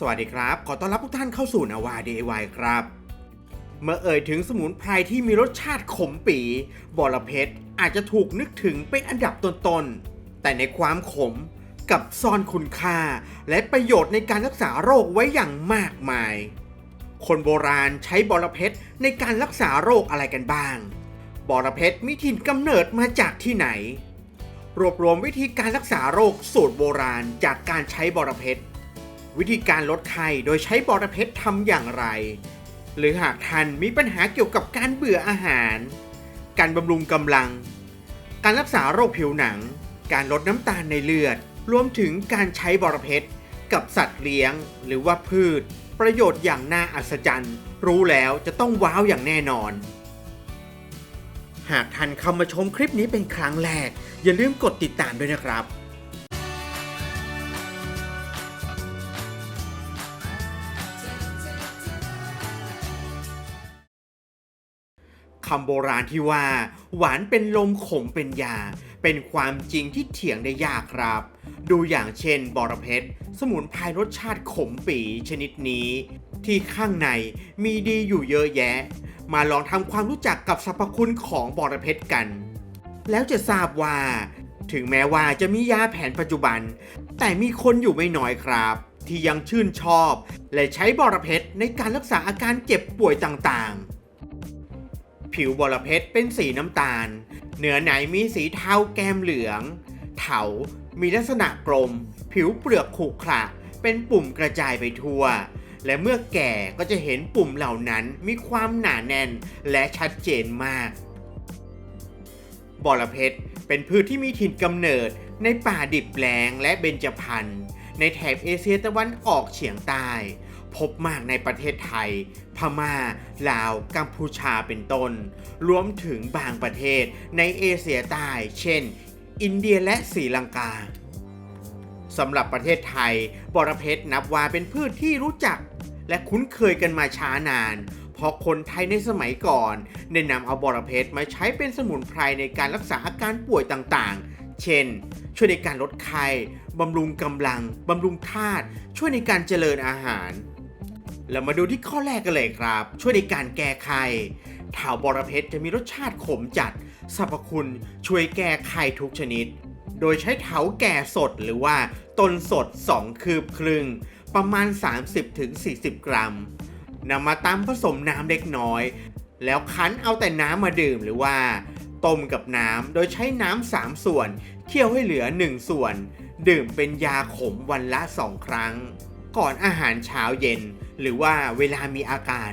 สวัสดีครับ ขอต้อนรับทุกท่านเข้าสู่นาวา DIY ครับ เมื่อเอ่ยถึงสมุนไพรที่มีรสชาติขมปีบอระเพ็ดอาจจะถูกนึกถึงเป็นอันดับต้นๆ แต่ในความขมกับซ่อนคุณค่า และประโยชน์ในการรักษาโรคไว้อย่างมากมาย คนโบราณใช้บอระเพ็ดในการรักษาโรคอะไรกันบ้าง บอระเพ็ดมีถิ่นกำเนิดมาจากที่ไหน รวบรวมวิธีการรักษาโรคสูตรโบราณจากการใช้บอระเพ็ด วิธีการลดไข้โดยใช้บอระเพ็ดทำอย่างไร หรือหากท่านมีปัญหาเกี่ยวกับการเบื่ออาหาร การบำรุงกำลัง การรักษาโรคผิวหนัง การลดน้ำตาลในเลือด รวมถึงการใช้บอระเพ็ดกับสัตว์เลี้ยง หรือว่าพืช ประโยชน์อย่างน่าอัศจรรย์ รู้แล้วจะต้องว้าวอย่างแน่นอน หากท่านเข้ามาชมคลิปนี้เป็นครั้งแรก อย่าลืมกดติดตามด้วยนะครับ คำโบราณที่ว่า หวานเป็นลมขมเป็นยา เป็นความจริงที่เถียงได้ยากครับ ดูอย่างเช่นบอระเพ็ดสมุนไพรรสชาติขมปีชนิดนี้ ที่ข้างในมีดีอยู่เยอะแยะ มาลองทำความรู้จักกับสรรพคุณของบอระเพ็ดกัน แล้วจะทราบว่า ถึงแม้ว่าจะมียาแผนปัจจุบัน แต่มีคนอยู่ไม่น้อยครับ ที่ยังชื่นชอบ และใช้บอระเพ็ดในการรักษาอาการเจ็บป่วยต่างๆ ผิวบอระเพ็ดเป็นสีน้ำตาล เหนือไหนมีสีเทาแก้มเหลือง เถา มีลักษณะกลม ผิวเปลือกขรุขระ เป็นปุ่มกระจายไปทั่ว และเมื่อแก่ก็จะเห็นปุ่มเหล่านั้นมีความหนาแน่นและชัดเจนมาก บอระเพ็ดเป็นพืชที่มีถิ่นกำเนิดในป่าดิบแล้งและเบญจพรรณในแถบเอเชียตะวันออกเฉียงใต้ พบมากในประเทศไทย พม่า ลาว กัมพูชาเป็นต้น รวมถึงบางประเทศในเอเชียใต้ เช่น อินเดียและศรีลังกาสำหรับประเทศไทย บอระเพ็ดนับว่าเป็นพืชที่รู้จัก และคุ้นเคยกันมาช้านาน เพราะคนไทยในสมัยก่อนได้นำเอาบอระเพ็ดมาใช้เป็นสมุนไพรในการรักษาอาการป่วยต่างๆ เช่น ช่วยในการลดไข้บำรุงกำลัง บำรุงธาตุ ช่วยในการเจริญอาหาร เรามาดูที่ข้อแรกกันเลยครับ ช่วยในการแก้ไขเถาบอระเพ็ดจะมีรสชาติขมจัดสรรพคุณช่วยแก้ไขทุกชนิด โดยใช้เถาแก่สดหรือว่าต้นสด 2 คืบครึ่ง ประมาณ 30-40 กรัมนำมาตำผสมน้ำเล็กน้อย แล้วคั้นเอาแต่น้ำมาดื่มหรือว่าต้มกับน้ำโดยใช้น้ำ3ส่วนเคี่ยวให้เหลือ 1 ส่วน ดื่มเป็นยาขมวันละ 2 ครั้ง ก่อนอาหารเช้าเย็น หรือว่าเวลามีอาการ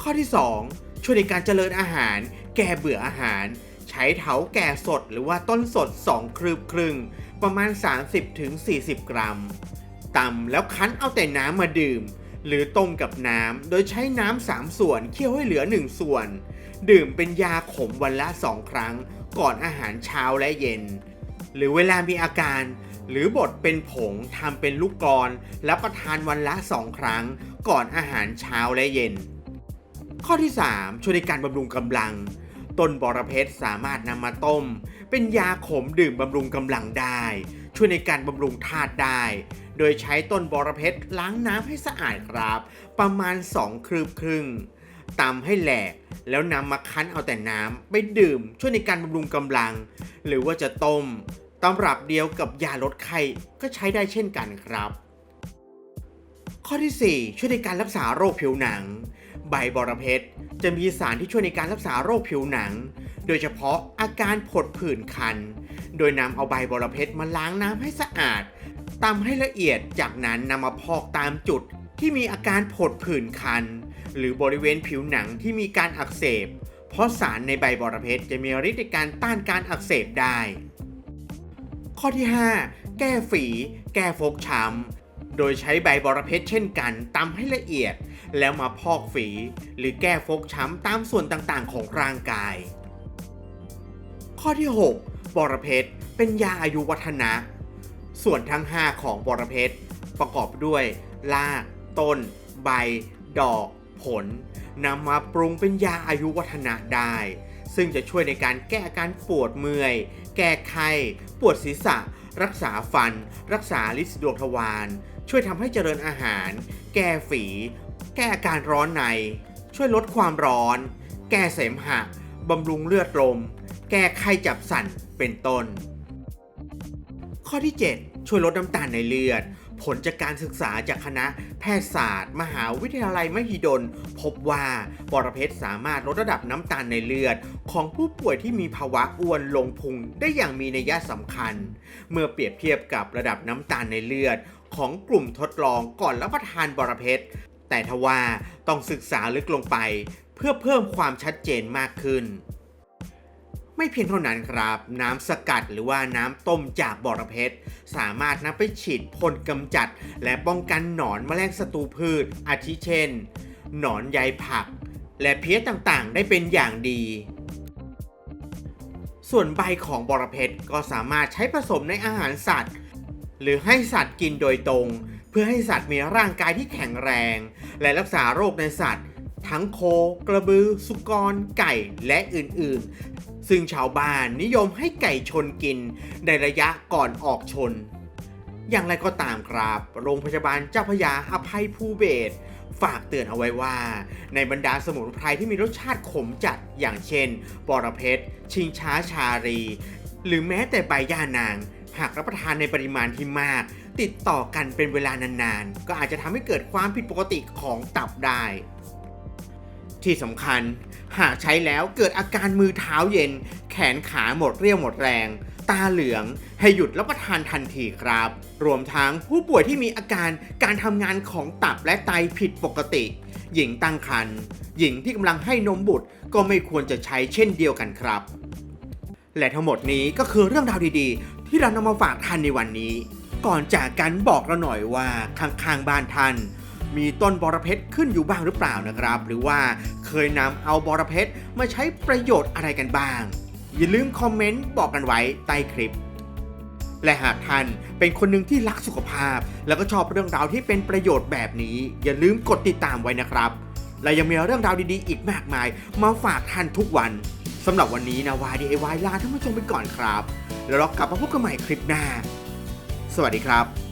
ข้อที่ 2 ช่วยในการเจริญอาหาร แก้เบื่ออาหาร ใช้เถาแก่สดหรือว่าต้นสด 2 ครืบครึ่ง ประมาณ 30-40 กรัมตำแล้วคั้นเอาแต่น้ำมาดื่ม หรือต้มกับน้ำโดยใช้น้ำ3ส่วนเคี่ยวให้เหลือ 1 ส่วน ดื่มเป็นยาขมวันละ 2 ครั้ง ก่อนอาหารเช้าและเย็น หรือเวลามีอาการ หรือบดเป็นผงทำเป็นลูกกรอนรับประทานวันละ 2 ครั้ง ก่อนอาหารเช้าและเย็น ข้อที่ 3 ช่วยในการบำรุงกำลัง ต้นบอระเพ็ดสามารถนำมาต้ม เป็นยาขมดื่มบำรุงกำลังได้ ช่วยในการบำรุงธาตุได้ โดยใช้ต้นบอระเพ็ดล้างน้ำให้สะอาดครับ ประมาณ 2 ครืบครึ่งตำให้แหลกแล้วนำมาคั้นเอาแต่น้ำไปดื่มช่วยในการบำรุงกำลัง หรือว่าจะต้ม ตำรับเดียวกับยาลดไข้ก็ใช้ได้เช่นกันครับ ข้อที่ 4 ช่วยในการรักษาโรคผิวหนัง ใบบอระเพ็ดจะมีสารที่ช่วยในการรักษาโรคผิวหนัง โดยเฉพาะอาการผดผื่นคัน โดยนำเอาใบบอระเพ็ดมาล้างน้ำให้สะอาดตำให้ละเอียดจากนั้นนำมาพอกตามจุดที่มีอาการผดผื่นคัน หรือบริเวณผิวหนังที่มีการอักเสบ เพราะสารในใบบอระเพ็ดจะมีฤทธิ์ในการต้านการอักเสบได้ ข้อที่ 5 แก้ฝี แก้ฟกช้ำ โดยใช้ใบบอระเพ็ดเช่นกันตำให้ละเอียด แล้วมาพอกฝี หรือแก้ฟกช้ำตามส่วนต่างๆ ของร่างกาย ข้อที่ 6บอระเพ็ดเป็นยาอายุวัฒนะ ส่วนทั้ง 5 ของบอระเพ็ดประกอบด้วยราก ต้น ใบ ดอก ผลนำมาปรุงเป็นยาอายุวัฒนะได้ ซึ่งจะช่วยในการแก้อาการปวดเมื่อย แก้ไข้ปวดศีรษะ รักษาฟัน รักษาลินดวงทวารช่วยทำให้เจริญอาหาร แก้ฝี แก้อาการร้อนใน ช่วยลดความร้อน แก้เสมหะบำรุงเลือดลม แก้ไข้จับสั่นเป็นต้น ข้อที่ 7 ช่วยลดน้ำตาลในเลือด ผลจากการศึกษาจากคณะแพทยศาสตร์ มหาวิทยาลัยมหิดล พบว่าบอระเพ็ดสามารถลดระดับน้ำตาลในเลือด ของผู้ป่วยที่มีภาวะอ้วนลงพุงได้อย่างมีนัยสำคัญ เมื่อเปรียบเทียบกับระดับน้ำตาลในเลือด ของกลุ่มทดลองก่อนรับประทานบอระเพ็ดแต่ทว่าต้องศึกษาลึกลงไป เพื่อเพิ่มความชัดเจนมากขึ้น ไม่เพียงเท่านั้นครับ น้ำสกัดหรือว่าน้ำต้มจากบอระเพ็ดสามารถนำไปฉีดพ่นกำจัด และป้องกันหนอนแมลงศัตรูพืช อาทิเช่น หนอนใยผัก และเพี้ยต่างๆ ได้เป็นอย่างดี ส่วนใบของบอระเพ็ดก็สามารถใช้ผสมในอาหารสัตว์ หรือให้สัตว์กินโดยตรง เพื่อให้สัตว์มีร่างกายที่แข็งแรง และรักษาโรคในสัตว์ทั้งโค กระบือ สุกร ไก่ และอื่น ๆ ซึ่งชาวบ้านนิยมให้ไก่ชนกินในระยะก่อนออกชน อย่างไรก็ตามครับ โรงพยาบาลเจ้าพยาอภัยภูเบศฝากเตือนเอาไว้ว่า ในบรรดาสมุนไพรที่มีรสชาติขมจัดอย่างเช่นบอระเพ็ดชิงช้าชารี หรือแม้แต่ใบย่านาง หากรับประทานในปริมาณที่มาก ติดต่อกันเป็นเวลานานๆ ก็อาจจะทำให้เกิดความผิดปกติของตับได้ ที่สำคัญ หากใช้แล้วเกิดอาการมือเท้าเย็น แขนขาหมดเรี่ยวหมดแรง ตาเหลืองให้หยุดรับประทานทันทีครับ รวมทั้งผู้ป่วยที่มีอาการการทำงานของตับและไตผิดปกติ หญิงตั้งครรภ์หญิงที่กำลังให้นมบุตรก็ไม่ควรจะใช้เช่นเดียวกันครับ และทั้งหมดนี้ก็คือเรื่องราวดีๆ ที่เรานำมาฝากท่านในวันนี้ ก่อนจากกันบอกเราหน่อยว่าข้างๆบ้านท่าน มีต้นบอระเพ็ดขึ้นอยู่บ้างหรือเปล่านะครับ หรือว่าเคยนำเอาบอระเพ็ดมาใช้ประโยชน์อะไรกันบ้าง อย่าลืมคอมเมนต์บอกกันไว้ใต้คลิป และหากท่านเป็นคนหนึ่งที่รักสุขภาพ แล้วก็ชอบเรื่องราวที่เป็นประโยชน์แบบนี้ อย่าลืมกดติดตามไว้นะครับ และยังมีเรื่องราวดีๆ อีกมากมาย มาฝากท่านทุกวันสำหรับวันนี้นะวาดีไอวายลาท่านผู้ชมไปก่อนครับ แล้วเรากลับมาพบกันใหม่คลิปหน้า สวัสดีครับ